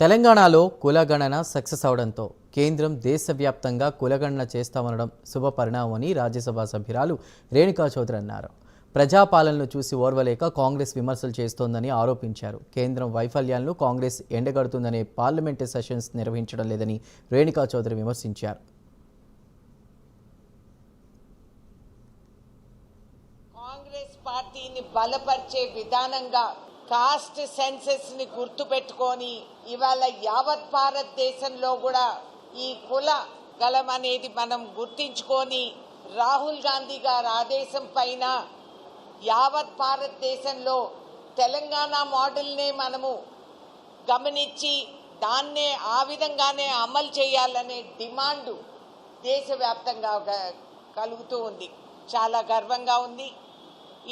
తెలంగాణలో కులగణన సక్సెస్ అవడంతో కేంద్రం దేశవ్యాప్తంగా కులగణన చేస్తామనడం శుభపరిణామని రాజ్యసభ సభ్యురాలు రేణుకా చౌదరి అన్నారు. ప్రజాపాలనను చూసి ఓర్వలేక కాంగ్రెస్ విమర్శలు చేస్తోందని ఆరోపించారు. కేంద్రం వైఫల్యాలను కాంగ్రెస్ ఎండగడుతుందనే పార్లమెంటు సెషన్స్ నిర్వహించడం లేదని రేణుకా చౌదరి విమర్శించారు. కాంగ్రెస్ పార్టీని బలపరిచే విధానంగా కాస్ట్ సెన్సెస్ని గుర్తుపెట్టుకొని ఇవాళ యావత్ భారతదేశంలో కూడా ఈ కుల గలం అనేది మనం గుర్తించుకొని రాహుల్ గాంధీ గారి ఆదేశం పైన యావత్ భారతదేశంలో తెలంగాణ మోడల్నే మనము గమనించి దాన్నే ఆ విధంగానే అమలు చేయాలనే డిమాండ్ దేశవ్యాప్తంగా కలుగుతూ ఉంది. చాలా గర్వంగా ఉంది.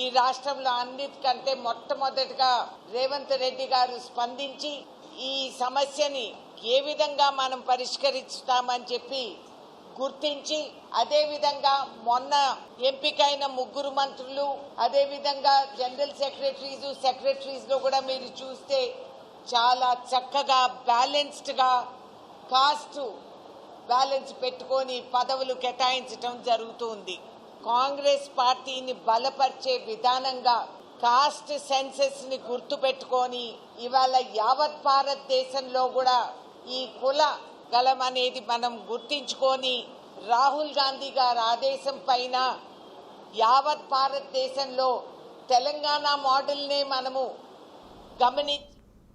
ఈ రాష్ట్రంలో అన్నిటికంటే మొట్టమొదటిగా రేవంత్ రెడ్డి గారు స్పందించి ఈ సమస్యని ఏ విధంగా మనం పరిష్కరిస్తామని చెప్పి గుర్తించి అదే విధంగా మొన్న ఎంపికైన ముగ్గురు మంత్రులు అదే విధంగా జనరల్ సెక్రటరీస్ సెక్రటరీస్లో కూడా మీరు చూస్తే చాలా చక్కగా బ్యాలెన్స్డ్గా కాస్ట్ బ్యాలెన్స్ పెట్టుకొని పదవులు కేటాయించడం జరుగుతుంది. కాంగ్రెస్ పార్టీని బలపరిచే విధానంగా కాస్ట్ సెన్సెస్ని గుర్తుపెట్టుకొని ఇవాళ యావత్ భారతదేశంలో కూడా ఈ కుల గలం అనేది మనం గుర్తించుకొని రాహుల్ గాంధీ గారి ఆదేశం పైన యావత్ భారతదేశంలో తెలంగాణ మోడల్నే మనము గమనించి